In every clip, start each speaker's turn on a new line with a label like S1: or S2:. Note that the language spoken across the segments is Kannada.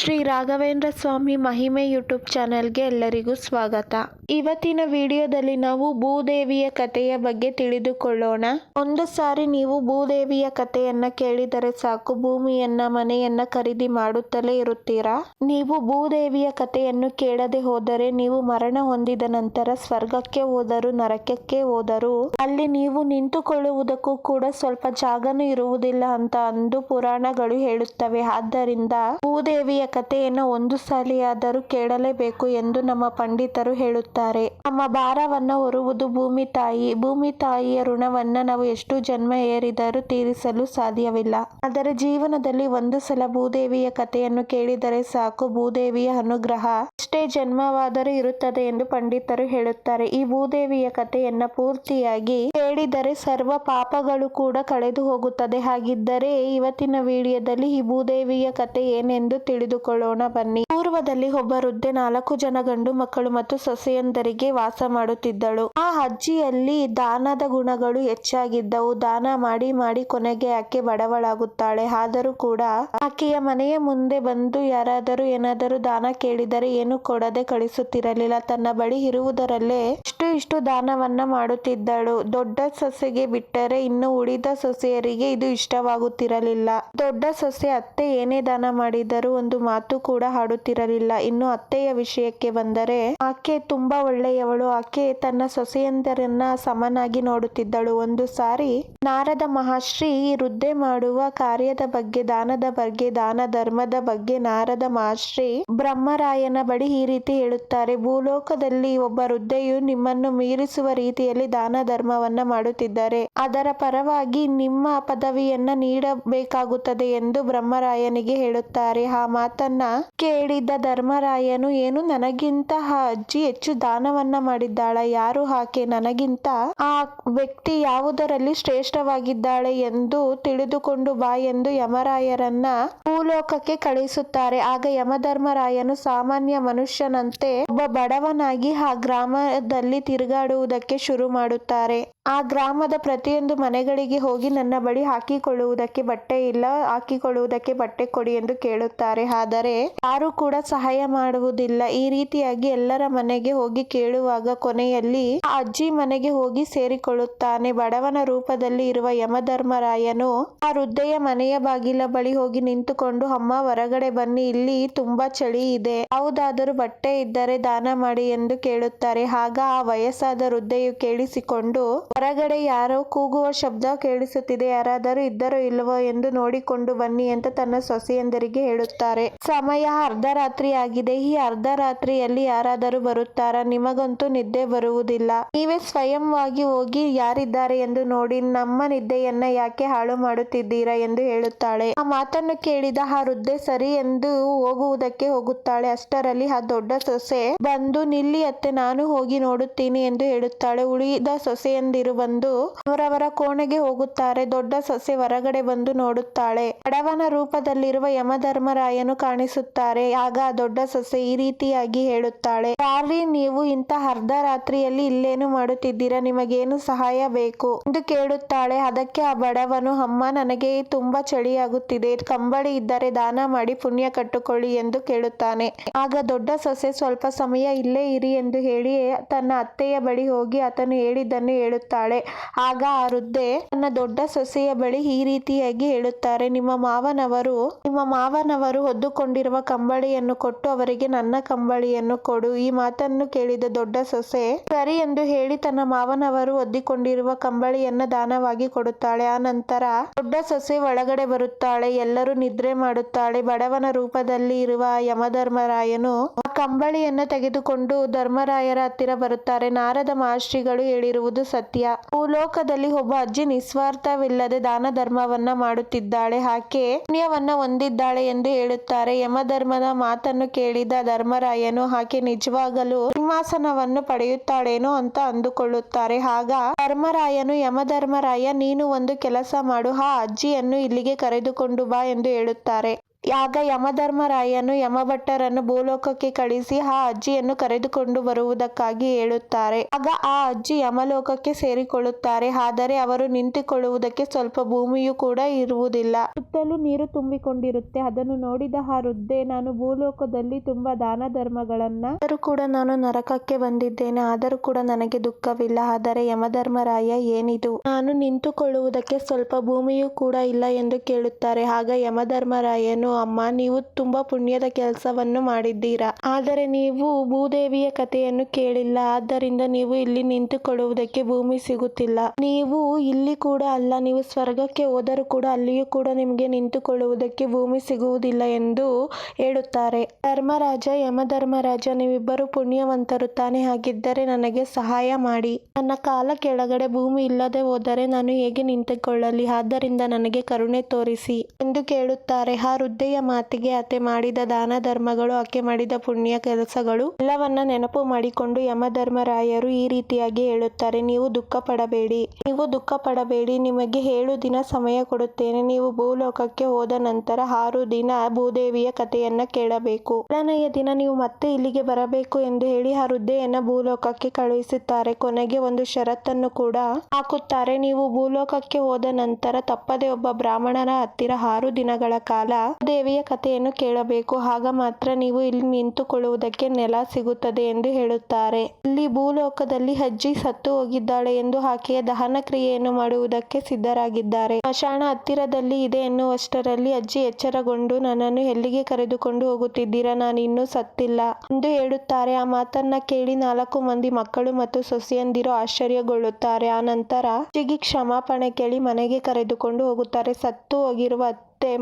S1: ಶ್ರೀ ರಾಘವೇಂದ್ರ ಸ್ವಾಮಿ ಮಹಿಮೆ ಯೂಟ್ಯೂಬ್ ಚಾನೆಲ್ಗೆ ಎಲ್ಲರಿಗೂ ಸ್ವಾಗತ. ಇವತ್ತಿನ ವಿಡಿಯೋದಲ್ಲಿ ನಾವು ಭೂದೇವಿಯ ಕಥೆಯ ಬಗ್ಗೆ ತಿಳಿದುಕೊಳ್ಳೋಣ. ಒಂದು ಸಾರಿ ನೀವು ಭೂದೇವಿಯ ಕಥೆಯನ್ನ ಕೇಳಿದರೆ ಸಾಕು, ಭೂಮಿಯನ್ನ, ಮನೆಯನ್ನ ಖರೀದಿ ಮಾಡುತ್ತಲೇ ಇರುತ್ತೀರಾ? ನೀವು ಭೂದೇವಿಯ ಕಥೆಯನ್ನು ಕೇಳದೆ ಹೋದರೆ ನೀವು ಮರಣ ಹೊಂದಿದ ನಂತರ ಸ್ವರ್ಗಕ್ಕೆ ಹೋದರೂ ನರಕಕ್ಕೆ ಹೋದರೂ ಅಲ್ಲಿ ನೀವು ನಿಂತುಕೊಳ್ಳುವುದಕ್ಕೂ ಕೂಡ ಸ್ವಲ್ಪ ಜಾಗನೂ ಇರುವುದಿಲ್ಲ ಅಂತ ಅಂದು ಪುರಾಣಗಳು ಹೇಳುತ್ತವೆ. ಆದ್ದರಿಂದ ಭೂದೇವಿಯ ಕಥೆಯನ್ನು ಒಂದು ಸಲಿಯಾದರೂ ಕೇಳಲೇಬೇಕು ಎಂದು ನಮ್ಮ ಪಂಡಿತರು ಹೇಳುತ್ತಾರೆ. ನಮ್ಮ ಭಾರವನ್ನು ಹೊರುವುದು ಭೂಮಿ ತಾಯಿ. ಭೂಮಿ ತಾಯಿಯ ಋಣವನ್ನ ನಾವು ಎಷ್ಟು ಜನ್ಮ ಏರಿದರೂ ತೀರಿಸಲು ಸಾಧ್ಯವಿಲ್ಲ. ಆದರೆ ಜೀವನದಲ್ಲಿ ಒಂದು ಸಲ ಭೂದೇವಿಯ ಕಥೆಯನ್ನು ಕೇಳಿದರೆ ಸಾಕು. ಭೂದೇವಿಯ ಅನುಗ್ರಹ ಎಷ್ಟೇ ಜನ್ಮವಾದರೂ ಇರುತ್ತದೆ ಎಂದು ಪಂಡಿತರು ಹೇಳುತ್ತಾರೆ. ಈ ಭೂದೇವಿಯ ಕಥೆಯನ್ನ ಪೂರ್ತಿಯಾಗಿ ಕೇಳಿದರೆ ಸರ್ವ ಪಾಪಗಳು ಕೂಡ ಕಳೆದು ಹೋಗುತ್ತದೆ ಹಾಗಿದ್ದರೆ ಇವತ್ತಿನ ವಿಡಿಯೋದಲ್ಲಿ ಈ ಭೂದೇವಿಯ ಕಥೆ ಏನೆಂದು ತಿಳಿದುಕೊಳ್ಳೋಣ. ಬನ್ನಿ ಪೂರ್ವದಲ್ಲಿ ಒಬ್ಬ ವೃದ್ಧೆ ನಾಲ್ಕು ಜನ ಗಂಡು ಮಕ್ಕಳು ಮತ್ತು ಸೊಸೆಯೊಂದರಿಗೆ ವಾಸ ಮಾಡುತ್ತಿದ್ದಳು. ಆ ಅಜ್ಜಿಯಲ್ಲಿ ದಾನದ ಗುಣಗಳು ಹೆಚ್ಚಾಗಿದ್ದವು. ದಾನ ಮಾಡಿ ಮಾಡಿ ಕೊನೆಗೆ ಆಕೆ ಬಡವಳಾಗುತ್ತಾಳೆ. ಆದರೂ ಕೂಡ ಆಕೆಯ ಮನೆಯ ಮುಂದೆ ಬಂದು ಯಾರಾದರೂ ಏನಾದರೂ ದಾನ ಕೇಳಿದರೆ ಏನು ಕೊಡದೆ ಕಳಿಸುತ್ತಿರಲಿಲ್ಲ. ತನ್ನ ಬಳಿ ಇರುವುದರಲ್ಲೇ ಇಷ್ಟು ಇಷ್ಟು ದಾನವನ್ನ ಮಾಡುತ್ತಿದ್ದಳು. ದೊಡ್ಡ ಸೊಸೆಗೆ ಬಿಟ್ಟರೆ ಇನ್ನು ಉಳಿದ ಸೊಸೆಯರಿಗೆ ಇದು ಇಷ್ಟವಾಗುತ್ತಿರಲಿಲ್ಲ. ದೊಡ್ಡ ಸೊಸೆ ಅತ್ತೆ ಏನೇ ದಾನ ಮಾಡಿದರೂ ಒಂದು ಮಾತು ಕೂಡ ಆಡುತ್ತಿರಲಿಲ್ಲ ಇನ್ನು ಅತ್ತೆಯ ವಿಷಯಕ್ಕೆ ಬಂದರೆ ಆಕೆ ತುಂಬಾ ಒಳ್ಳೆಯವಳು. ಆಕೆ ತನ್ನ ಸೊಸೆಯಂದರನ್ನ ಸಮನಾಗಿ ನೋಡುತ್ತಿದ್ದಳು. ಒಂದು ಸಾರಿ ನಾರದ ಮಹಾಶ್ರೀ ವೃದ್ಧೆ ಮಾಡುವ ಕಾರ್ಯದ ಬಗ್ಗೆ, ದಾನದ ಬಗ್ಗೆ, ದಾನ ಧರ್ಮದ ಬಗ್ಗೆ ನಾರದ ಮಹಾಶ್ರೀ ಬ್ರಹ್ಮರಾಯನ ಬಳಿ ಈ ರೀತಿ ಹೇಳುತ್ತಾರೆ. ಭೂಲೋಕದಲ್ಲಿ ಒಬ್ಬ ವೃದ್ಧೆಯು ನಿಮ್ಮನ್ನು ಮೀರಿಸುವ ರೀತಿಯಲ್ಲಿ ದಾನ ಧರ್ಮವನ್ನ ಮಾಡುತ್ತಿದ್ದಾರೆ. ಅದರ ಪರವಾಗಿ ನಿಮ್ಮ ಪದವಿಯನ್ನ ನೀಡಬೇಕಾಗುತ್ತದೆ ಎಂದು ಬ್ರಹ್ಮರಾಯನಿಗೆ ಹೇಳುತ್ತಾರೆ. ಆ ಮಾತನ್ನ ಕೇಳಿದ ಧರ್ಮರಾಯನು ಏನು ನನಗಿಂತ ಆ ಅಜ್ಜಿ ಹೆಚ್ಚು ದಾನವನ್ನ ಮಾಡಿದ್ದಾಳ? ಯಾರು ಆಕೆ? ನನಗಿಂತ ಆ ವ್ಯಕ್ತಿ ಯಾವುದರಲ್ಲಿ ಶ್ರೇಷ್ಠವಾಗಿದ್ದಾಳೆ ಎಂದು ತಿಳಿದುಕೊಂಡು ಬಾ ಎಂದು ಯಮರಾಯರನ್ನ ಭೂಲೋಕಕ್ಕೆ ಕಳಿಸುತ್ತಾರೆ. ಆಗ ಯಮಧರ್ಮರಾಯನು ಸಾಮಾನ್ಯ ಮನುಷ್ಯನಂತೆ ಒಬ್ಬ ಬಡವನಾಗಿ ಆ ಗ್ರಾಮದಲ್ಲಿ ತಿರುಗಾಡುವುದಕ್ಕೆ ಶುರು ಮಾಡುತ್ತಾರೆ. ಆ ಗ್ರಾಮದ ಪ್ರತಿಯೊಂದು ಮನೆಗಳಿಗೆ ಹೋಗಿ ನನ್ನ ಬಳಿ ಹಾಕಿಕೊಳ್ಳುವುದಕ್ಕೆ ಬಟ್ಟೆ ಇಲ್ಲ, ಹಾಕಿಕೊಳ್ಳುವುದಕ್ಕೆ ಬಟ್ಟೆ ಕೊಡಿ ಎಂದು ಕೇಳುತ್ತಾರೆ. ಆದರೆ ಯಾರು ಕೂಡ ಸಹಾಯ ಮಾಡುವುದಿಲ್ಲ. ಈ ರೀತಿಯಾಗಿ ಎಲ್ಲರ ಮನೆಗೆ ಹೋಗಿ ಕೇಳುವಾಗ ಕೊನೆಯಲ್ಲಿ ಅಜ್ಜಿ ಮನೆಗೆ ಹೋಗಿ ಸೇರಿಕೊಳ್ಳುತ್ತಾನೆ. ಬಡವನ ರೂಪದಲ್ಲಿ ಇರುವ ಯಮಧರ್ಮರಾಯನು ಆ ವೃದ್ಧೆಯ ಮನೆಯ ಬಾಗಿಲ ಬಳಿ ಹೋಗಿ ನಿಂತುಕೊಂಡು, ಅಮ್ಮ, ಹೊರಗಡೆ ಬನ್ನಿ, ಇಲ್ಲಿ ತುಂಬಾ ಚಳಿ ಇದೆ. ಯಾವುದಾದರೂ ಬಟ್ಟೆ ಇದ್ದರೆ ದಾನ ಮಾಡಿ ಎಂದು ಕೇಳುತ್ತಾರೆ. ಆಗ ಆ ವಯಸ್ಸಾದ ವೃದ್ಧೆಯು ಕೇಳಿಸಿಕೊಂಡು, ಹೊರಗಡೆ ಯಾರೋ ಕೂಗುವ ಶಬ್ದ ಕೇಳಿಸುತ್ತಿದೆ. ಯಾರಾದರೂ ಇದ್ದರೋ ಇಲ್ಲವೋ ಎಂದು ನೋಡಿಕೊಂಡು ಬನ್ನಿ ಅಂತ ತನ್ನ ಸೊಸೆಯಂದರಿಗೆ ಹೇಳುತ್ತಾರೆ. ಸಮಯ ಅರ್ಧರಾತ್ರಿ ಆಗಿದೆ ಈ ಅರ್ಧ ರಾತ್ರಿಯಲ್ಲಿ ಯಾರಾದರೂ ಬರುತ್ತಾರಾ? ನಿಮಗಂತೂ ನಿದ್ದೆ ಬರುವುದಿಲ್ಲ. ನೀವೇ ಸ್ವಯಂವಾಗಿ ಹೋಗಿ ಯಾರಿದ್ದಾರೆ ಎಂದು ನೋಡಿ ನಮ್ಮ ನಿದ್ದೆಯನ್ನ ಯಾಕೆ ಹಾಳು ಮಾಡುತ್ತಿದ್ದೀರಾ ಎಂದು ಹೇಳುತ್ತಾಳೆ. ಆ ಮಾತನ್ನು ಕೇಳಿದ ಆ ವೃದ್ಧೆ ಸರಿ ಎಂದು ಹೋಗುವುದಕ್ಕೆ ಹೋಗುತ್ತಾಳೆ. ಅಷ್ಟರಲ್ಲಿ ಆ ದೊಡ್ಡ ಸೊಸೆ ಬಂದು, ನಿಲ್ಲಿ ಅತ್ತೆ, ನಾನು ಹೋಗಿ ನೋಡುತ್ತೀನಿ ಎಂದು ಹೇಳುತ್ತಾಳೆ. ಉಳಿದ ಸೊಸೆಯಂದಿರು ಬಂದು ಅವರವರ ಕೋಣೆಗೆ ಹೋಗುತ್ತಾರೆ. ದೊಡ್ಡ ಸೊಸೆ ಹೊರಗಡೆ ಬಂದು ನೋಡುತ್ತಾಳೆ. ಬಡವನ ರೂಪದಲ್ಲಿರುವ ಯಮಧರ್ಮರಾಯನು ಕಾಣಿಸುತ್ತಾರೆ. ಆಗ ದೊಡ್ಡ ಸೊಸೆ ಈ ರೀತಿಯಾಗಿ ಹೇಳುತ್ತಾಳೆ ಸಾರಿ ನೀವು ಇಂಥ ಅರ್ಧ ರಾತ್ರಿಯಲ್ಲಿ ಇಲ್ಲೇನು ಮಾಡುತ್ತಿದ್ದೀರಾ? ನಿಮಗೇನು ಸಹಾಯ ಬೇಕು? ಎಂದು ಕೇಳುತ್ತಾಳೆ. ಅದಕ್ಕೆ ಆ ಬಡವನು, ಅಮ್ಮ, ನನಗೆ ತುಂಬಾ ಚಳಿಯಾಗುತ್ತಿದೆ. ಕಂಬಳಿ ಇದ್ದರೆ ದಾನ ಮಾಡಿ ಪುಣ್ಯ ಕಟ್ಟುಕೊಳ್ಳಿ ಎಂದು ಕೇಳುತ್ತಾನೆ. ಆಗ ದೊಡ್ಡ ಸೊಸೆ, ಸ್ವಲ್ಪ ಸಮಯ ಇಲ್ಲೇ ಇರಿ ಎಂದು ಹೇಳಿ ತನ್ನ ಅತ್ತೆಯ ಬಳಿ ಹೋಗಿ ಆತನು ಹೇಳಿದ್ದನ್ನು ಹೇಳುತ್ತಾಳೆ. ಆಗ ಆ ವೃದ್ಧೆ ತನ್ನ ದೊಡ್ಡ ಸೊಸೆಯ ಬಳಿ ಈ ರೀತಿಯಾಗಿ ಹೇಳುತ್ತಾರೆ, ನಿಮ್ಮ ಮಾವನವರು ನಿಮ್ಮ ಮಾವನವರು ಹೊದ್ದುಕೊಂಡಿರುವ ಕಂಬಳಿಯನ್ನು ಕೊಟ್ಟು ಅವರಿಗೆ ನನ್ನ ಕಂಬಳಿಯನ್ನು ಕೊಡು. ಈ ಮಾತನ್ನು ಕೇಳಿದ ದೊಡ್ಡ ಸೊಸೆ, ಸರಿ ಎಂದು ಹೇಳಿ ತನ್ನ ಮಾವನವರು ಒದ್ದಿಕೊಂಡಿರುವ ಕಂಬಳಿಯನ್ನ ದಾನವಾಗಿ ಕೊಡುತ್ತಾಳೆ. ಆ ನಂತರ ದೊಡ್ಡ ಸೊಸೆ ಒಳಗಡೆ ಬರುತ್ತಾಳೆ. ಎಲ್ಲರೂ ನಿದ್ರೆ ಮಾಡುತ್ತಾಳೆ. ಬಡವನ ರೂಪದಲ್ಲಿ ಇರುವ ಯಮಧರ್ಮರಾಯನು ಕಂಬಳಿಯನ್ನ ತೆಗೆದುಕೊಂಡು ಧರ್ಮರಾಯರ ಹತ್ತಿರ ಬರುತ್ತಾರೆ. ನಾರದ ಮಹರ್ಷಿಗಳು ಹೇಳಿರುವುದು ಸತ್ಯ. ಭೂಲೋಕದಲ್ಲಿ ಒಬ್ಬ ಅಜ್ಜಿ ನಿಸ್ವಾರ್ಥವಿಲ್ಲದೆ ದಾನ ಧರ್ಮವನ್ನ ಮಾಡುತ್ತಿದ್ದಾಳೆ. ಆಕೆ ಪುಣ್ಯವನ್ನ ಹೊಂದಿದ್ದಾಳೆ ಎಂದು ಹೇಳುತ್ತಾರೆ. ಯಮಧರ್ಮದ ಮಾತನ್ನು ಕೇಳಿದ ಧರ್ಮರಾಯನು, ಆಕೆ ನಿಜವಾಗಲೂ ಸಿಂಹಾಸನವನ್ನು ಪಡೆಯುತ್ತಾಳೇನೋ ಅಂತ ಅಂದುಕೊಳ್ಳುತ್ತಾರೆ. ಆಗ ಧರ್ಮರಾಯನು, ಯಮಧರ್ಮರಾಯ, ನೀನು ಒಂದು ಕೆಲಸ ಮಾಡು. ಆ ಅಜ್ಜಿಯನ್ನು ಇಲ್ಲಿಗೆ ಕರೆದುಕೊಂಡು ಬಾ ಎಂದು ಹೇಳುತ್ತಾರೆ. ಆಗ ಯಮಧರ್ಮರಾಯನು ಯಮಭಟ್ಟರನ್ನು ಭೂಲೋಕಕ್ಕೆ ಕಳಿಸಿ ಆ ಅಜ್ಜಿಯನ್ನು ಕರೆದುಕೊಂಡು ಬರುವುದಕ್ಕಾಗಿ ಹೇಳುತ್ತಾರೆ. ಆಗ ಆ ಅಜ್ಜಿ ಯಮಲೋಕಕ್ಕೆ ಸೇರಿಕೊಳ್ಳುತ್ತಾರೆ. ಆದರೆ ಅವರು ನಿಂತುಕೊಳ್ಳುವುದಕ್ಕೆ ಸ್ವಲ್ಪ ಭೂಮಿಯೂ ಕೂಡ ಇರುವುದಿಲ್ಲ. ಸುತ್ತಲೂ ನೀರು ತುಂಬಿಕೊಂಡಿರುತ್ತೆ. ಅದನ್ನು ನೋಡಿದ ಆ ವೃದ್ಧೆ, ನಾನು ಭೂಲೋಕದಲ್ಲಿ ತುಂಬಾ ದಾನ ಧರ್ಮಗಳನ್ನ ಆದರೂ ಕೂಡ ನಾನು ನರಕಕ್ಕೆ ಬಂದಿದ್ದೇನೆ. ಆದರೂ ಕೂಡ ನನಗೆ ದುಃಖವಿಲ್ಲ. ಆದರೆ ಯಮಧರ್ಮರಾಯ, ಏನಿದು? ನಾನು ನಿಂತುಕೊಳ್ಳುವುದಕ್ಕೆ ಸ್ವಲ್ಪ ಭೂಮಿಯೂ ಕೂಡ ಇಲ್ಲ ಎಂದು ಕೇಳುತ್ತಾರೆ. ಆಗ ಯಮಧರ್ಮರಾಯನು ಅಮ್ಮ, ನೀವು ತುಂಬಾ ಪುಣ್ಯದ ಕೆಲಸವನ್ನು ಮಾಡಿದ್ದೀರಾ. ಆದರೆ ನೀವು ಭೂದೇವಿಯ ಕಥೆಯನ್ನು ಕೇಳಿಲ್ಲ. ಆದ್ದರಿಂದ ನೀವು ಇಲ್ಲಿ ನಿಂತುಕೊಳ್ಳುವುದಕ್ಕೆ ಭೂಮಿ ಸಿಗುತ್ತಿಲ್ಲ. ನೀವು ಇಲ್ಲಿ ಕೂಡ ಅಲ್ಲ. ನೀವು ಸ್ವರ್ಗಕ್ಕೆ ಹೋದರೂ ಕೂಡ ಅಲ್ಲಿಯೂ ಕೂಡ ನಿಮಗೆ ನಿಂತುಕೊಳ್ಳುವುದಕ್ಕೆ ಭೂಮಿ ಸಿಗುವುದಿಲ್ಲ ಎಂದು ಹೇಳುತ್ತಾರೆ. ಧರ್ಮರಾಜ, ಯಮಧರ್ಮರಾಜ, ನೀವಿಬ್ಬರು ಪುಣ್ಯವಂತರು ತಾನೇ ಹಾಗಿದ್ದರೆ ನನಗೆ ಸಹಾಯ ಮಾಡಿ. ನನ್ನ ಕಾಲ ಕೆಳಗಡೆ ಭೂಮಿ ಇಲ್ಲದೆ ಹೋದರೆ ನಾನು ಹೇಗೆ ನಿಂತುಕೊಳ್ಳಲಿ? ಆದ್ದರಿಂದ ನನಗೆ ಕರುಣೆ ತೋರಿಸಿ ಎಂದು ಕೇಳುತ್ತಾರೆ. ಆ ವೃದ್ಧೆಯ ಮಾತಿಗೆ ಆಕೆ ಮಾಡಿದ ದಾನ ಧರ್ಮಗಳು ಆಕೆ ಮಾಡಿದ ಪುಣ್ಯ ಕೆಲಸಗಳು, ಎಲ್ಲವನ್ನ ನೆನಪು ಮಾಡಿಕೊಂಡು ಯಮಧರ್ಮರಾಯರು ಈ ರೀತಿಯಾಗಿ ಹೇಳುತ್ತಾರೆ. ನೀವು ದುಃಖ ಪಡಬೇಡಿ ನೀವು ದುಃಖ ಪಡಬೇಡಿ ನಿಮಗೆ ಏಳು ದಿನ ಸಮಯ ಕೊಡುತ್ತೇನೆ. ನೀವು ಭೂಲೋಕಕ್ಕೆ ಹೋದ ನಂತರ ಆರು ದಿನ ಭೂದೇವಿಯ ಕಥೆಯನ್ನ ಕೇಳಬೇಕು. ಏಳನೆಯ ದಿನ ನೀವು ಮತ್ತೆ ಇಲ್ಲಿಗೆ ಬರಬೇಕು ಎಂದು ಹೇಳಿ ಆ ವೃದ್ಧೆಯನ್ನ ಭೂಲೋಕಕ್ಕೆ ಕಳುಹಿಸುತ್ತಾರೆ. ಕೊನೆಗೆ ಒಂದು ಷರತ್ತನ್ನು ಕೂಡ ಹಾಕುತ್ತಾರೆ. ನೀವು ಭೂಲೋಕಕ್ಕೆ ಹೋದ ನಂತರ ತಪ್ಪದೆ ಒಬ್ಬ ಬ್ರಾಹ್ಮಣನ ಹತ್ತಿರ ಆರು ದಿನಗಳ ಕಾಲ ದೇವಿಯ ಕಥೆಯನ್ನು ಕೇಳಬೇಕು. ಆಗ ಮಾತ್ರ ನೀವು ಇಲ್ಲಿ ನಿಂತುಕೊಳ್ಳುವುದಕ್ಕೆ ನೆಲ ಸಿಗುತ್ತದೆ ಎಂದು ಹೇಳುತ್ತಾರೆ. ಇಲ್ಲಿ ಭೂಲೋಕದಲ್ಲಿ ಅಜ್ಜಿ ಸತ್ತು ಹೋಗಿದ್ದಾಳೆ ಎಂದು ಆಕೆಯ ದಹನ ಕ್ರಿಯೆಯನ್ನು ಮಾಡುವುದಕ್ಕೆ ಸಿದ್ಧರಾಗಿದ್ದಾರೆ. ಸ್ಮಶಾನ ಹತ್ತಿರದಲ್ಲಿ ಇದೆ ಎನ್ನುವಷ್ಟರಲ್ಲಿ ಅಜ್ಜಿ ಎಚ್ಚರಗೊಂಡು, ನನ್ನನ್ನು ಎಲ್ಲಿಗೆ ಕರೆದುಕೊಂಡು ಹೋಗುತ್ತಿದ್ದೀರಾ? ನಾನು ಇನ್ನೂ ಸತ್ತಿಲ್ಲ ಎಂದು ಹೇಳುತ್ತಾರೆ. ಆ ಮಾತನ್ನ ಕೇಳಿ ನಾಲ್ಕು ಮಂದಿ ಮಕ್ಕಳು ಮತ್ತು ಸೊಸೆಯಂದಿರು ಆಶ್ಚರ್ಯಗೊಳ್ಳುತ್ತಾರೆ. ಆ ನಂತರ ಅಜ್ಜಿಗೆ ಕ್ಷಮಾಪಣೆ ಕೇಳಿ ಮನೆಗೆ ಕರೆದುಕೊಂಡು ಹೋಗುತ್ತಾರೆ. ಸತ್ತು ಹೋಗಿರುವ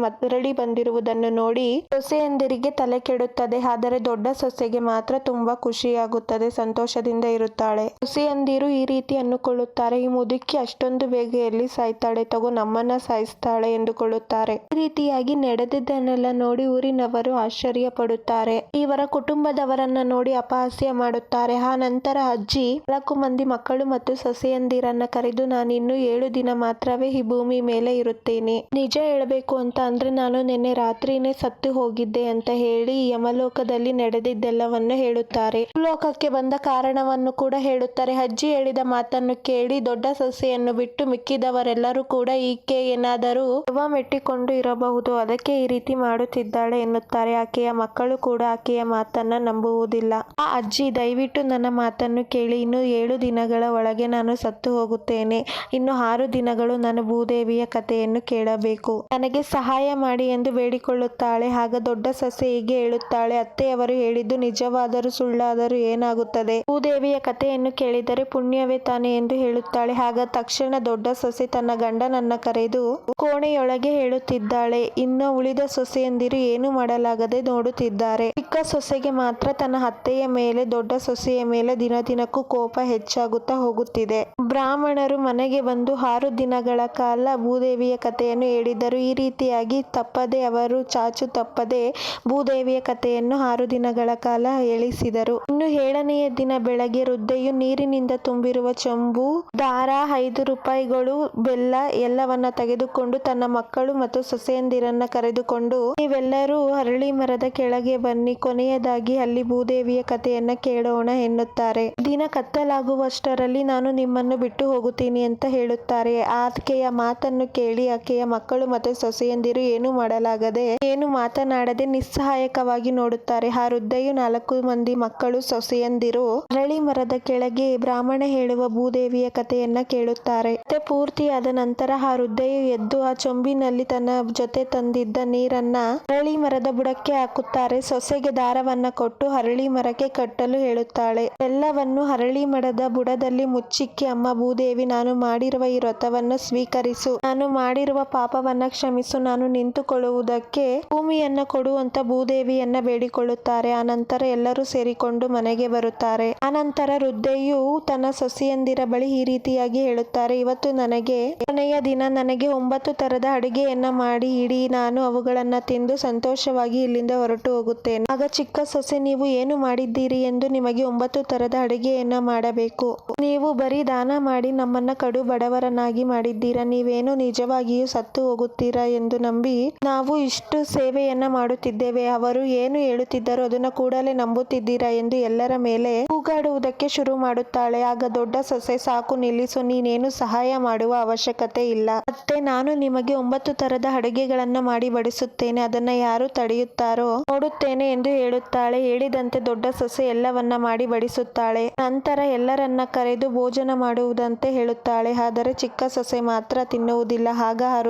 S1: ಮರಳಿ ಬಂದಿರುವುದನ್ನು ನೋಡಿ ಸೊಸೆಯಂದಿರಿಗೆ ತಲೆ ಕೆಡುತ್ತದೆ, ಆದರೆ ದೊಡ್ಡ ಸೊಸೆಗೆ ಮಾತ್ರ ತುಂಬಾ ಖುಷಿಯಾಗುತ್ತದೆ, ಸಂತೋಷದಿಂದ ಇರುತ್ತಾಳೆ. ಸೊಸೆಯಂದಿರು ಈ ರೀತಿ ಅನ್ನುಕೊಳ್ಳುತ್ತಾರೆ, ಈ ಮುದುಕಿ ಅಷ್ಟೊಂದು ಬೇಗ ಎಲ್ಲಿ ಸಾಯ್ತಾಳೆ, ತಗೋ ನಮ್ಮನ್ನ ಸಾಯಿಸ್ತಾಳೆ ಎಂದುಕೊಳ್ಳುತ್ತಾರೆ. ಈ ರೀತಿಯಾಗಿ ನಡೆದಿದ್ದನ್ನೆಲ್ಲ ನೋಡಿ ಊರಿನವರು ಆಶ್ಚರ್ಯ ಪಡುತ್ತಾರೆ ಇವರ ಕುಟುಂಬದವರನ್ನ ನೋಡಿ ಅಪಹಾಸ್ಯ ಮಾಡುತ್ತಾರೆ. ಆ ನಂತರ ಅಜ್ಜಿ, ನಾಲ್ಕು ಮಂದಿ ಮಕ್ಕಳು ಮತ್ತು ಸೊಸೆಯಂದಿರನ್ನ ಕರೆದು ನಾನು ಇನ್ನು ಏಳು ದಿನ ಮಾತ್ರವೇ ಈ ಭೂಮಿ ಮೇಲೆ ಇರುತ್ತೇನೆ. ನಿಜ ಹೇಳಬೇಕು ಅಂತ ಅಂದರೆ ನಾನು ನಿನ್ನೆ ರಾತ್ರಿನೇ ಸತ್ತು ಹೋಗಿದ್ದೆ ಅಂತ ಹೇಳಿ ಯಮಲೋಕದಲ್ಲಿ ನಡೆದಿದ್ದೆಲ್ಲವನ್ನು ಹೇಳುತ್ತಾರೆ. ಲೋಕಕ್ಕೆ ಬಂದ ಕಾರಣವನ್ನು ಕೂಡ ಹೇಳುತ್ತಾರೆ. ಅಜ್ಜಿ ಹೇಳಿದ ಮಾತನ್ನು ಕೇಳಿ ದೊಡ್ಡ ಸೊಸೆಯನ್ನು ಬಿಟ್ಟು ಮಿಕ್ಕಿದವರೆಲ್ಲರೂ ಕೂಡ ಈಕೆ ಏನಾದರೂ ದೆವ್ವ ಮೆಟ್ಟಿಕೊಂಡು ಇರಬಹುದು, ಅದಕ್ಕೆ ಈ ರೀತಿ ಮಾಡುತ್ತಿದ್ದಾಳೆ ಎನ್ನುತ್ತಾರೆ. ಆಕೆಯ ಮಕ್ಕಳು ಕೂಡ ಆಕೆಯ ಮಾತನ್ನ ನಂಬುವುದಿಲ್ಲ. ಆ ಅಜ್ಜಿ ದಯವಿಟ್ಟು ನನ್ನ ಮಾತನ್ನು ಕೇಳಿ, ಇನ್ನು ಏಳು ದಿನಗಳ ಒಳಗೆ ನಾನು ಸತ್ತು ಹೋಗುತ್ತೇನೆ. ಇನ್ನು ಆರು ದಿನಗಳು ನಾನು ಭೂದೇವಿಯ ಕಥೆಯನ್ನು ಕೇಳಬೇಕು. ನನಗೆ ಸಹಾಯ ಮಾಡಿ ಎಂದು ಬೇಡಿಕೊಳ್ಳುತ್ತಾಳೆ. ಆಗ ದೊಡ್ಡ ಸೊಸೆ ಹೀಗೆ ಹೇಳುತ್ತಾಳೆ ಅತ್ತೆಯವರು ಹೇಳಿದ್ದು ನಿಜವಾದರೂ ಸುಳ್ಳಾದರೂ ಏನಾಗುತ್ತದೆ? ಭೂದೇವಿಯ ಕಥೆಯನ್ನು ಕೇಳಿದರೆ ಪುಣ್ಯವೇ ತಾನೆ ಎಂದು ಹೇಳುತ್ತಾಳೆ. ಆಗ ತಕ್ಷಣ ದೊಡ್ಡ ಸೊಸೆ ತನ್ನ ಗಂಡನನ್ನ ಕರೆದು ಕೋಣೆಯೊಳಗೆ ಹೇಳುತ್ತಿದ್ದಾಳೆ, ಇನ್ನು ಉಳಿದ ಸೊಸೆಯಂದಿರು ಏನು ಮಾಡಲಾಗದೆ ನೋಡುತ್ತಿದ್ದಾರೆ. ಚಿಕ್ಕ ಸೊಸೆಗೆ ಮಾತ್ರ ತನ್ನ ಅತ್ತೆಯ ಮೇಲೆ, ದೊಡ್ಡ ಸೊಸೆಯ ಮೇಲೆ ದಿನ ದಿನಕ್ಕೂ ಕೋಪ ಹೆಚ್ಚಾಗುತ್ತಾ ಹೋಗುತ್ತಿದೆ. ಬ್ರಾಹ್ಮಣರು ಮನೆಗೆ ಬಂದು ಆರು ದಿನಗಳ ಕಾಲ ಭೂದೇವಿಯ ಕಥೆಯನ್ನು ಹೇಳಿದರು. ಈ ರೀತಿಯಾಗಿ ತಪ್ಪದೆ ಅವರು ಚಾಚು ತಪ್ಪದೆ ಭೂದೇವಿಯ ಕಥೆಯನ್ನು ಆರು ದಿನಗಳ ಕಾಲ ಹೇಳಿಸಿದರು. ಇನ್ನು ಏಳನೆಯ ದಿನ ಬೆಳಗ್ಗೆ ವೃದ್ಧೆಯು ನೀರಿನಿಂದ ತುಂಬಿರುವ ಚೊಂಬು, ದಾರ, ಐದು ರೂಪಾಯಿಗಳು, ಬೆಲ್ಲ ಎಲ್ಲವನ್ನ ತೆಗೆದುಕೊಂಡು ತನ್ನ ಮಕ್ಕಳು ಮತ್ತು ಸೊಸೆಯಂದಿರನ್ನ ಕರೆದುಕೊಂಡು, ನೀವೆಲ್ಲರೂ ಅರಳಿ ಮರದ ಕೆಳಗೆ ಬನ್ನಿ, ಕೊನೆಯದಾಗಿ ಅಲ್ಲಿ ಭೂದೇವಿಯ ಕಥೆಯನ್ನ ಕೇಳೋಣ ಎನ್ನುತ್ತಾರೆ. ದಿನ ಕತ್ತಲಾಗುವಷ್ಟರಲ್ಲಿ ನಾನು ನಿಮ್ಮನ್ನು ಬಿಟ್ಟು ಹೋಗುತ್ತೀನಿ ಅಂತ ಹೇಳುತ್ತಾರೆ. ಆಕೆಯ ಮಾತನ್ನು ಕೇಳಿ ಆಕೆಯ ಮಕ್ಕಳು ಮತ್ತು ಸೊಸೆಯಂದಿರು ಏನು ಮಾಡಲಾಗದೆ ಏನು ಮಾತನಾಡದೆ ನಿಸ್ಸಹಾಯಕವಾಗಿ ನೋಡುತ್ತಾರೆ. ಆ ವೃದ್ಧೆಯು ನಾಲ್ಕು ಮಂದಿ ಮಕ್ಕಳು ಸೊಸೆಯಂದಿರು. ಅರಳಿ ಮರದ ಕೆಳಗೆ ಬ್ರಾಹ್ಮಣ ಹೇಳುವ ಭೂದೇವಿಯ ಕಥೆಯನ್ನ ಕೇಳುತ್ತಾರೆ. ಕಥೆ ಪೂರ್ತಿಯಾದ ನಂತರ ಆ ವೃದ್ಧೆಯು ಎದ್ದು ಆ ಚೊಂಬಿನಲ್ಲಿ ತನ್ನ ಜೊತೆ ತಂದಿದ್ದ ನೀರನ್ನ ಅರಳಿ ಮರದ ಬುಡಕ್ಕೆ ಹಾಕುತ್ತಾರೆ. ಸೊಸೆಗೆ ದಾರವನ್ನ ಕೊಟ್ಟು ಅರಳಿ ಮರಕ್ಕೆ ಕಟ್ಟಲು ಹೇಳುತ್ತಾಳೆ. ಎಲ್ಲವನ್ನು ಅರಳಿ ಮರದ ಬುಡದಲ್ಲಿ ಮುಚ್ಚಿಕ್ಕಿ, ಅಮ್ಮ ಭೂದೇವಿ, ನಾನು ಮಾಡಿರುವ ಈ ವ್ರತವನ್ನು ಸ್ವೀಕರಿಸು. ನಾನು ಮಾಡಿರುವ ಪಾಪವನ್ನ ಕ್ಷಮಿಸು. ನಾನು ನಿಂತುಕೊಳ್ಳುವುದಕ್ಕೆ ಭೂಮಿಯನ್ನ ಕೊಡುವಂತ ಭೂದೇವಿಯನ್ನ ಬೇಡಿಕೊಳ್ಳುತ್ತಾರೆ. ಆನಂತರ ಎಲ್ಲರೂ ಸೇರಿಕೊಂಡು ಮನೆಗೆ ಬರುತ್ತಾರೆ. ಆನಂತರ ವೃದ್ಧೆಯು ತನ್ನ ಸೊಸೆಯಂದಿರ ಬಳಿ ಈ ರೀತಿಯಾಗಿ ಹೇಳುತ್ತಾರೆ, ಇವತ್ತು ನನಗೆ ಕೊನೆಯ ದಿನ, ನನಗೆ ಒಂಬತ್ತು ತರದ ಅಡುಗೆಯನ್ನ ಮಾಡಿ ಇಡಿ. ನಾನು ಅವುಗಳನ್ನ ತಿಂದು ಸಂತೋಷವಾಗಿ ಇಲ್ಲಿಂದ ಹೊರಟು ಹೋಗುತ್ತೇನೆ. ಆಗ ಚಿಕ್ಕ ಸೊಸೆ, ನೀವು ಏನು ಮಾಡಿದ್ದೀರಿ ಎಂದು ನಿಮಗೆ ಒಂಬತ್ತು ತರದ ಅಡುಗೆಯನ್ನ ಮಾಡಬೇಕು. ನೀವು ಬರೀ ದಾನ ಮಾಡಿ ನಮ್ಮನ್ನ ಕಡು ಬಡವರನ್ನಾಗಿ ಮಾಡಿದ್ದೀರಾ? ನೀವೇನು ನಿಜವಾಗಿಯೂ ಸತ್ತು ಹೋಗುತ್ತೀರಾ ಎಂದು ನಂಬಿ ನಾವು ಇಷ್ಟು ಸೇವೆಯನ್ನ ಮಾಡುತ್ತಿದ್ದೇವೆ. ಅವರು ಏನು ಹೇಳುತ್ತಿದ್ದರು ಅದನ್ನ ಕೂಡಲೇ ನಂಬುತ್ತಿದ್ದೀರಾ ಎಂದು ಎಲ್ಲರ ಮೇಲೆ ಕೂಗಾಡುವುದಕ್ಕೆ ಶುರು ಮಾಡುತ್ತಾಳೆ. ಆಗ ದೊಡ್ಡ ಸೊಸೆ, ಸಾಕು, ನಿಲ್ಲಿಸು. ನೀನೇನು ಸಹಾಯ ಮಾಡುವ ಅವಶ್ಯಕತೆ ಇಲ್ಲ. ಮತ್ತೆ ನಾನು ನಿಮಗೆ ಒಂಬತ್ತು ತರದ ಅಡುಗೆಗಳನ್ನ ಮಾಡಿ ಬಡಿಸುತ್ತೇನೆ. ಅದನ್ನ ಯಾರು ತಡೆಯುತ್ತಾರೋ ನೋಡುತ್ತೇನೆ ಎಂದು ಹೇಳುತ್ತಾಳೆ. ಹೇಳಿದಂತೆ ದೊಡ್ಡ ಸೊಸೆ ಎಲ್ಲವನ್ನ ಮಾಡಿ ಬಡಿಸುತ್ತಾಳೆ. ನಂತರ ಎಲ್ಲರನ್ನ ಕರೆದು ಭೋಜನ ಮಾಡುವುದಂತೆ ಹೇಳುತ್ತಾಳೆ. ಆದರೆ ಚಿಕ್ಕ ಸೊಸೆ ಮಾತ್ರ ತಿನ್ನುವುದಿಲ್ಲ. ಆಗ ಆ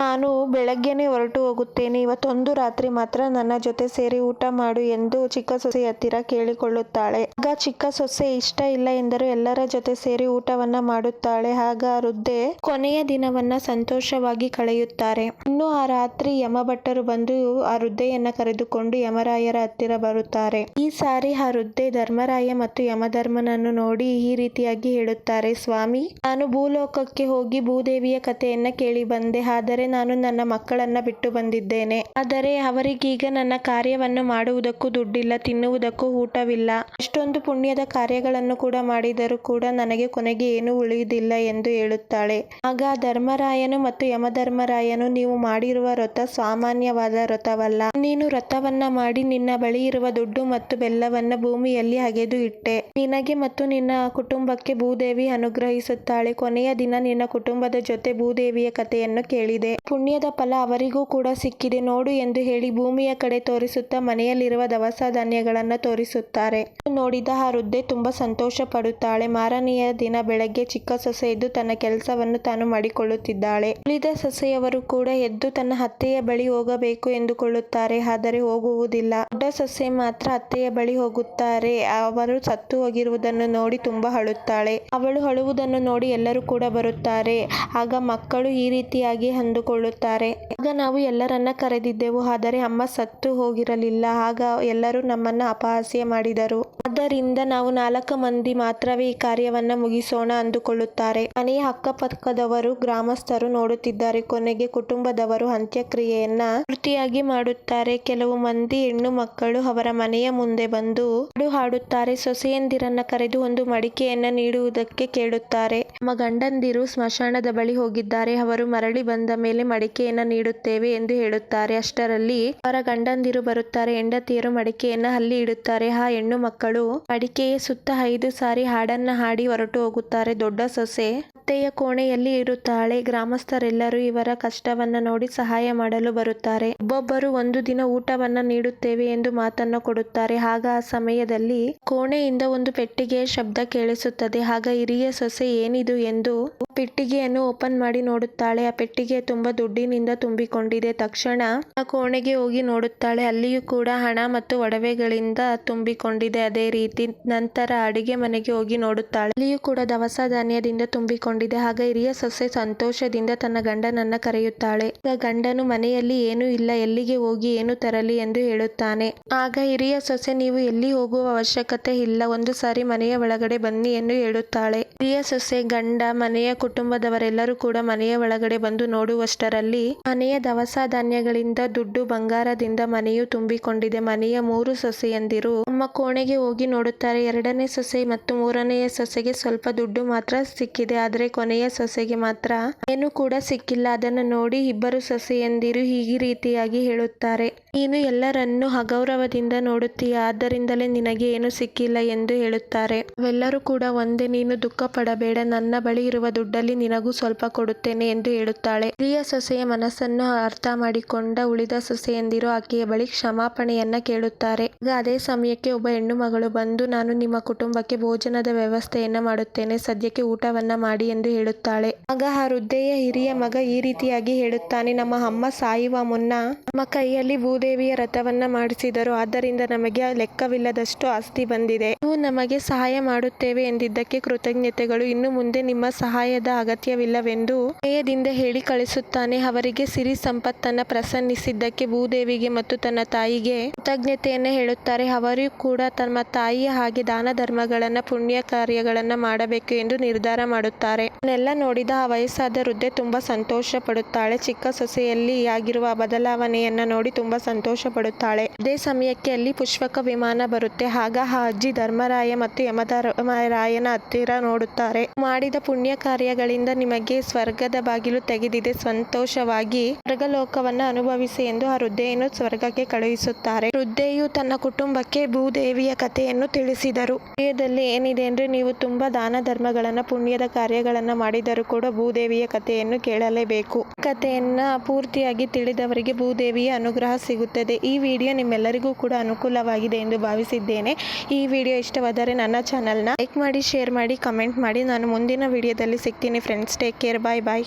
S1: ನಾನು ಬೆಳಗ್ಗೆನೆ ಹೊರಟು ಹೋಗುತ್ತೇನೆ. ಇವತ್ತೊಂದು ರಾತ್ರಿ ಮಾತ್ರ ನನ್ನ ಜೊತೆ ಸೇರಿ ಊಟ ಮಾಡು ಎಂದು ಚಿಕ್ಕ ಸೊಸೆ ಹತ್ತಿರ ಕೇಳಿಕೊಳ್ಳುತ್ತಾಳೆ. ಆಗ ಚಿಕ್ಕ ಸೊಸೆ, ಇಷ್ಟ ಇಲ್ಲ ಎಂದರೂ ಎಲ್ಲರ ಜೊತೆ ಸೇರಿ ಊಟವನ್ನ ಮಾಡುತ್ತಾಳೆ. ಆಗ ವೃದ್ಧೆ ಕೊನೆಯ ದಿನವನ್ನ ಸಂತೋಷವಾಗಿ ಕಳೆಯುತ್ತಾರೆ. ಇನ್ನು ಆ ರಾತ್ರಿ ಯಮಭಟ್ಟರು ಬಂದು ಆ ವೃದ್ಧೆಯನ್ನ ಕರೆದುಕೊಂಡು ಯಮರಾಯರ ಹತ್ತಿರ ಬರುತ್ತಾರೆ. ಈ ಸಾರಿ ಆ ವೃದ್ಧೆ ಧರ್ಮರಾಯ ಮತ್ತು ಯಮಧರ್ಮನನ್ನು ನೋಡಿ ಈ ರೀತಿಯಾಗಿ ಹೇಳುತ್ತಾರೆ, ಸ್ವಾಮಿ, ನಾನು ಭೂಲೋಕಕ್ಕೆ ಹೋಗಿ ಭೂದೇವಿಯ ಕಥೆಯನ್ನ ಕೇಳಿ ಬಂದೆ. ಆದರೆ ನಾನು ನನ್ನ ಮಕ್ಕಳನ್ನ ಬಿಟ್ಟು ಬಂದಿದ್ದೇನೆ. ಆದರೆ ಅವರಿಗೀಗ ನನ್ನ ಕಾರ್ಯವನ್ನು ಮಾಡುವುದಕ್ಕೂ ದುಡ್ಡಿಲ್ಲ, ತಿನ್ನುವುದಕ್ಕೂ ಊಟವಿಲ್ಲ. ಎಷ್ಟೊಂದು ಪುಣ್ಯದ ಕಾರ್ಯಗಳನ್ನು ಕೂಡ ಮಾಡಿದರೂ ಕೂಡ ನನಗೆ ಕೊನೆಗೆ ಏನೂ ಉಳಿಯುವುದಿಲ್ಲ ಎಂದು ಹೇಳುತ್ತಾಳೆ. ಆಗ ಧರ್ಮರಾಯನು ಮತ್ತು ಯಮಧರ್ಮರಾಯನು, ನೀವು ಮಾಡಿರುವ ವ್ರತ ಸಾಮಾನ್ಯವಾದ ವ್ರತವಲ್ಲ. ನೀನು ವ್ರತವನ್ನ ಮಾಡಿ ನಿನ್ನ ಬಳಿ ಇರುವ ದುಡ್ಡು ಮತ್ತು ಬೆಲ್ಲವನ್ನ ಭೂಮಿಯಲ್ಲಿ ಅಗೆದು ಇಟ್ಟೆ. ನಿನಗೆ ಮತ್ತು ನಿನ್ನ ಕುಟುಂಬಕ್ಕೆ ಭೂದೇವಿ ಅನುಗ್ರಹಿಸುತ್ತಾಳೆ. ಕೊನೆಯ ದಿನ ನಿನ್ನ ಕುಟುಂಬದ ಜೊತೆ ಭೂದೇವಿಯ ಕಥೆಯನ್ನು ಕೇಳಿದೆ. ಪುಣ್ಯದ ಫಲ ಅವರಿಗೂ ಕೂಡ ಸಿಕ್ಕಿದೆ. ನೋಡು ಎಂದು ಹೇಳಿ ಭೂಮಿಯ ಕಡೆ ತೋರಿಸುತ್ತಾ ಮನೆಯಲ್ಲಿರುವ ದವಸ ಧಾನ್ಯಗಳನ್ನು ತೋರಿಸುತ್ತಾರೆ. ನೋಡಿದ ಆ ವೃದ್ಧೆ ತುಂಬಾ ಸಂತೋಷ ಪಡುತ್ತಾಳೆ ಮಾರನೆಯ ದಿನ ಬೆಳಗ್ಗೆ ಚಿಕ್ಕ ಸೊಸೆ ಎದ್ದು ತನ್ನ ಕೆಲಸವನ್ನು ತಾನು ಮಾಡಿಕೊಳ್ಳುತ್ತಿದ್ದಾಳೆ. ಉಳಿದ ಸೊಸೆಯವರು ಕೂಡ ಎದ್ದು ತನ್ನ ಅತ್ತೆಯ ಬಳಿ ಹೋಗಬೇಕು ಎಂದುಕೊಳ್ಳುತ್ತಾರೆ. ಆದರೆ ಹೋಗುವುದಿಲ್ಲ. ದೊಡ್ಡ ಸೊಸೆ ಮಾತ್ರ ಅತ್ತೆಯ ಬಳಿ ಹೋಗುತ್ತಾರೆ. ಅವರು ಸತ್ತು ಹೋಗಿರುವುದನ್ನು ನೋಡಿ ತುಂಬಾ ಅಳುತ್ತಾಳೆ. ಅವಳು ಅಳುವುದನ್ನು ನೋಡಿ ಎಲ್ಲರೂ ಕೂಡ ಬರುತ್ತಾರೆ. ಆಗ ಮಕ್ಕಳು ಈ ರೀತಿಯಾಗಿ ಅಂದುಕೊಳ್ಳುತ್ತಾರೆ. ಆಗ ನಾವು ಎಲ್ಲರನ್ನ ಕರೆದಿದ್ದೆವು, ಆದರೆ ಅಮ್ಮ ಸತ್ತು ಹೋಗಿರಲಿಲ್ಲ. ಆಗ ಎಲ್ಲರೂ ನಮ್ಮನ್ನ ಅಪಹಾಸ್ಯ ಮಾಡಿದರು. ಆದ್ದರಿಂದ ನಾವು ನಾಲ್ಕು ಮಂದಿ ಮಾತ್ರವೇ ಈ ಕಾರ್ಯವನ್ನ ಮುಗಿಸೋಣ ಅಂದುಕೊಳ್ಳುತ್ತಾರೆ. ಮನೆಯ ಅಕ್ಕಪಕ್ಕದವರು ಗ್ರಾಮಸ್ಥರು ನೋಡುತ್ತಿದ್ದಾರೆ. ಕೊನೆಗೆ ಕುಟುಂಬದವರು ಅಂತ್ಯಕ್ರಿಯೆಯನ್ನ ಪೂರ್ತಿಯಾಗಿ ಮಾಡುತ್ತಾರೆ. ಕೆಲವು ಮಂದಿ ಹೆಣ್ಣು ಮಕ್ಕಳು ಅವರ ಮನೆಯ ಮುಂದೆ ಬಂದು ಹಾಡು ಹಾಡುತ್ತಾರೆ. ಸೊಸೆಯಂದಿರನ್ನ ಕರೆದು ಒಂದು ಮಡಿಕೆಯನ್ನ ನೀಡುವುದಕ್ಕೆ ಕೇಳುತ್ತಾರೆ. ನಮ್ಮ ಗಂಡಂದಿರು ಸ್ಮಶಾನದ ಬಳಿ ಹೋಗಿದ್ದಾರೆ. ಅವರು ಮರಳಿ ಬಂದ ಮೇಲೆ ಮಡಿಕೆಯನ್ನ ನೀಡುತ್ತೇವೆ ಎಂದು ಹೇಳುತ್ತಾರೆ. ಅಷ್ಟರಲ್ಲಿ ಅವರ ಗಂಡಂದಿರು ಬರುತ್ತಾರೆ. ಹೆಂಡತಿಯರು ಮಡಿಕೆಯನ್ನು ಅಲ್ಲಿ ಇಡುತ್ತಾರೆ. ಆ ಹೆಣ್ಣು ಮಕ್ಕಳು ಮಡಿಕೆಯ ಸುತ್ತ ಐದು ಸಾರಿ ಹಾಡನ್ನ ಹಾಡಿ ಹೊರಟು ಹೋಗುತ್ತಾರೆ. ದೊಡ್ಡ ಸೊಸೆ ಅತ್ತೆಯ ಕೋಣೆಯಲ್ಲಿ ಇರುತ್ತಾಳೆ. ಗ್ರಾಮಸ್ಥರೆಲ್ಲರೂ ಇವರ ಕಷ್ಟವನ್ನ ನೋಡಿ ಸಹಾಯ ಮಾಡಲು ಬರುತ್ತಾರೆ. ಒಬ್ಬೊಬ್ಬರು ಒಂದು ದಿನ ಊಟವನ್ನ ನೀಡುತ್ತೇವೆ ಎಂದು ಮಾತನ್ನ ಕೊಡುತ್ತಾರೆ. ಆಗ ಆ ಸಮಯದಲ್ಲಿ ಕೋಣೆಯಿಂದ ಒಂದು ಪೆಟ್ಟಿಗೆಯ ಶಬ್ದ ಕೇಳಿಸುತ್ತದೆ. ಆಗ ಹಿರಿಯ ಸೊಸೆ, ಏನಿದು ಎಂದು ಪೆಟ್ಟಿಗೆಯನ್ನು ಓಪನ್ ಮಾಡಿ ನೋಡುತ್ತಾಳೆ. ಆ ಪೆಟ್ಟಿಗೆ ತುಂಬಾ ದುಡ್ಡಿನಿಂದ ತುಂಬಿಕೊಂಡಿದೆ. ತಕ್ಷಣ ಆ ಕೋಣೆಗೆ ಹೋಗಿ ನೋಡುತ್ತಾಳೆ. ಅಲ್ಲಿಯೂ ಕೂಡ ಹಣ ಮತ್ತು ಒಡವೆಗಳಿಂದ ತುಂಬಿಕೊಂಡಿದೆ. ಅದೇ ರೀತಿ ನಂತರ ಅಡಿಗೆ ಮನೆಗೆ ಹೋಗಿ ನೋಡುತ್ತಾಳೆ. ಅಲ್ಲಿಯೂ ಕೂಡ ದವಸ ಧಾನ್ಯದಿಂದ ತುಂಬಿಕೊಂಡಿದೆ. ಆಗ ಹಿರಿಯ ಸೊಸೆ ಸಂತೋಷದಿಂದ ತನ್ನ ಗಂಡನನ್ನ ಕರೆಯುತ್ತಾಳೆ. ಗಂಡನು ಮನೆಯಲ್ಲಿ ಏನೂ ಇಲ್ಲ. ಎಲ್ಲಿಗೆ ಹೋಗಿ ಏನು ತರಲಿ ಎಂದು ಹೇಳುತ್ತಾನೆ. ಆಗ ಹಿರಿಯ ಸೊಸೆ, ನೀವು ಎಲ್ಲಿ ಹೋಗುವ ಅವಶ್ಯಕತೆ ಇಲ್ಲ. ಒಂದು ಸಾರಿ ಮನೆಯ ಒಳಗಡೆ ಬನ್ನಿ ಎಂದು ಹೇಳುತ್ತಾಳೆ. ಹಿರಿಯ ಸೊಸೆ, ಗಂಡ, ಮನೆಯ ಕುಟುಂಬದವರೆಲ್ಲರೂ ಕೂಡ ಮನೆಯ ಒಳಗಡೆ ಬಂದು ನೋಡುವಷ್ಟರಲ್ಲಿ ಮನೆಯ ದವಸ ಧಾನ್ಯಗಳಿಂದ ದುಡ್ಡು ಬಂಗಾರದಿಂದ ಮನೆಯು ತುಂಬಿಕೊಂಡಿದೆ. ಮನೆಯ ಮೂರು ಸೊಸೆಯಂದಿರು ತಮ್ಮ ಕೋಣೆಗೆ ಹೋಗಿ ನೋಡುತ್ತಾರೆ. ಎರಡನೇ ಸೊಸೆ ಮತ್ತು ಮೂರನೆಯ ಸೊಸೆಗೆ ಸ್ವಲ್ಪ ದುಡ್ಡು ಮಾತ್ರ ಸಿಕ್ಕಿದೆ. ಆದರೆ ಕೊನೆಯ ಸೊಸೆಗೆ ಮಾತ್ರ ಏನು ಕೂಡ ಸಿಕ್ಕಿಲ್ಲ. ಅದನ್ನು ನೋಡಿ ಇಬ್ಬರು ಸೊಸೆಯಂದಿರು ಈ ರೀತಿಯಾಗಿ ಹೇಳುತ್ತಾರೆ. ನೀನು ಎಲ್ಲರನ್ನೂ ಅಗೌರವದಿಂದ ನೋಡುತ್ತೀಯ? ಆದ್ದರಿಂದಲೇ ನಿನಗೆ ಏನು ಸಿಕ್ಕಿಲ್ಲ ಎಂದು ಹೇಳುತ್ತಾರೆ. ಅವೆಲ್ಲರೂ ಕೂಡ ಒಂದೇ, ನೀನು ದುಃಖ ಪಡಬೇಡ ನನ್ನ ಬಳಿ ಇರುವ ದುಡ್ಡಲ್ಲಿ ನಿನಗೂ ಸ್ವಲ್ಪ ಕೊಡುತ್ತೇನೆ ಎಂದು ಹೇಳುತ್ತಾಳೆ. ಹಿರಿಯ ಸೊಸೆಯ ಮನಸ್ಸನ್ನು ಅರ್ಥ ಮಾಡಿಕೊಂಡ ಉಳಿದ ಸೊಸೆಯಂದಿರು ಆಕೆಯ ಬಳಿ ಕ್ಷಮಾಪಣೆಯನ್ನ ಕೇಳುತ್ತಾರೆ. ಆಗ ಅದೇ ಸಮಯಕ್ಕೆ ಒಬ್ಬ ಹೆಣ್ಣು ಮಗಳು ಬಂದು, ನಾನು ನಿಮ್ಮ ಕುಟುಂಬಕ್ಕೆ ಭೋಜನದ ವ್ಯವಸ್ಥೆಯನ್ನ ಮಾಡುತ್ತೇನೆ. ಸದ್ಯಕ್ಕೆ ಊಟವನ್ನ ಮಾಡಿ ಎಂದು ಹೇಳುತ್ತಾಳೆ. ಆಗ ಆ ವೃದ್ಧೆಯ ಹಿರಿಯ ಮಗ ಈ ರೀತಿಯಾಗಿ ಹೇಳುತ್ತಾನೆ, ನಮ್ಮ ಅಮ್ಮ ಸಾಯುವ ಮುನ್ನ ನಮ್ಮ ಕೈಯಲ್ಲಿ ಭೂದೇವಿಯ ರಥವನ್ನ ಮಾಡಿಸಿದರು. ಆದ್ದರಿಂದ ನಮಗೆ ಲೆಕ್ಕವಿಲ್ಲದಷ್ಟು ಆಸ್ತಿ ಬಂದಿದೆ. ನೀವು ನಮಗೆ ಸಹಾಯ ಮಾಡುತ್ತೇವೆ ಎಂದಿದ್ದಕ್ಕೆ ಕೃತಜ್ಞತೆಗಳು. ಇನ್ನು ಮುಂದೆ ನಿಮ್ಮ ಸಹಾಯದ ಅಗತ್ಯವಿಲ್ಲವೆಂದು ಹೇಯದಿಂದ ಹೇಳಿ ಕಳಿಸುತ್ತಾನೆ. ಅವರಿಗೆ ಸಿರಿ ಸಂಪತ್ತನ್ನ ಪ್ರಸನ್ನಿಸಿದ್ದಕ್ಕೆ ಭೂದೇವಿಗೆ ಮತ್ತು ತನ್ನ ತಾಯಿಗೆ ಕೃತಜ್ಞತೆಯನ್ನ ಹೇಳುತ್ತಾರೆ. ಅವರು ಕೂಡ ತಮ್ಮ ತಾಯಿಯ ಹಾಗೆ ದಾನ ಧರ್ಮಗಳನ್ನ ಪುಣ್ಯ ಕಾರ್ಯಗಳನ್ನ ಮಾಡಬೇಕು ಎಂದು ನಿರ್ಧಾರ ಮಾಡುತ್ತಾರೆ. ಇದನ್ನೆಲ್ಲ ನೋಡಿದ ಆ ವಯಸ್ಸಾದ ವೃದ್ಧೆ ತುಂಬಾ ಸಂತೋಷ ಪಡುತ್ತಾಳೆ ಚಿಕ್ಕ ಸೊಸೆಯಲ್ಲಿ ಆಗಿರುವ ಬದಲಾವಣೆಯನ್ನ ನೋಡಿ ತುಂಬಾ ಸಂತೋಷ ಪಡುತ್ತಾಳೆ ಅದೇ ಸಮಯಕ್ಕೆ ಅಲ್ಲಿ ಪುಷ್ಪಕ ವಿಮಾನ ಬರುತ್ತೆ. ಆಗ ಆ ಅಜ್ಜಿ ಧರ್ಮರಾಯ ಮತ್ತು ಯಮಧರ್ಮರಾಯನ ಹತ್ತಿರ ನೋಡುತ್ತಾರೆ. ಮಾಡಿದ ಪುಣ್ಯ ಕಾರ್ಯಗಳಿಂದ ನಿಮಗೆ ಸ್ವರ್ಗದ ಬಾಗಿಲು ತೆಗೆದಿದೆ. ಸಂತೋಷವಾಗಿ ಸ್ವರ್ಗಲೋಕವನ್ನು ಅನುಭವಿಸಿ ಎಂದು ಆ ವೃದ್ಧೆಯನ್ನು ಸ್ವರ್ಗಕ್ಕೆ ಕಳುಹಿಸುತ್ತಾರೆ. ವೃದ್ಧೆಯು ತನ್ನ ಕುಟುಂಬಕ್ಕೆ ಭೂದೇವಿಯ ಕಥೆಯನ್ನು ತಿಳಿಸಿದರು. ವಿಷಯದಲ್ಲಿ ಏನಿದೆ ಅಂದ್ರೆ ನೀವು ತುಂಬಾ ದಾನ ಧರ್ಮಗಳನ್ನ ಪುಣ್ಯದ ಕಾರ್ಯಗಳನ್ನ ಮಾಡಿದರೂ ಕೂಡ ಭೂದೇವಿಯ ಕಥೆಯನ್ನು ಕೇಳಲೇಬೇಕು. ಕಥೆಯನ್ನ ಪೂರ್ತಿಯಾಗಿ ತಿಳಿದವರಿಗೆ ಭೂದೇವಿಯ ಅನುಗ್ರಹ ಸಿಗುತ್ತದೆ. ಈ ವಿಡಿಯೋ ನಿಮ್ಮೆಲ್ಲರಿಗೂ ಕೂಡ ಅನುಕೂಲವಾಗಿದೆ ಎಂದು ಭಾವಿಸಿದ್ದೇನೆ. ಈ ವಿಡಿಯೋ ಇಷ್ಟವಾದರೆ ನನ್ನ ಚಾನಲ್ನ ಲೈಕ್ ಮಾಡಿ, ಶೇರ್ ಮಾಡಿ, ಕಮೆಂಟ್ ಮಾಡಿ. ನಾನು ಮುಂದಿನ ವಿಡಿಯೋದಲ್ಲಿ ಸಿಗ್ತೀನಿ. Friends, take care. Bye bye.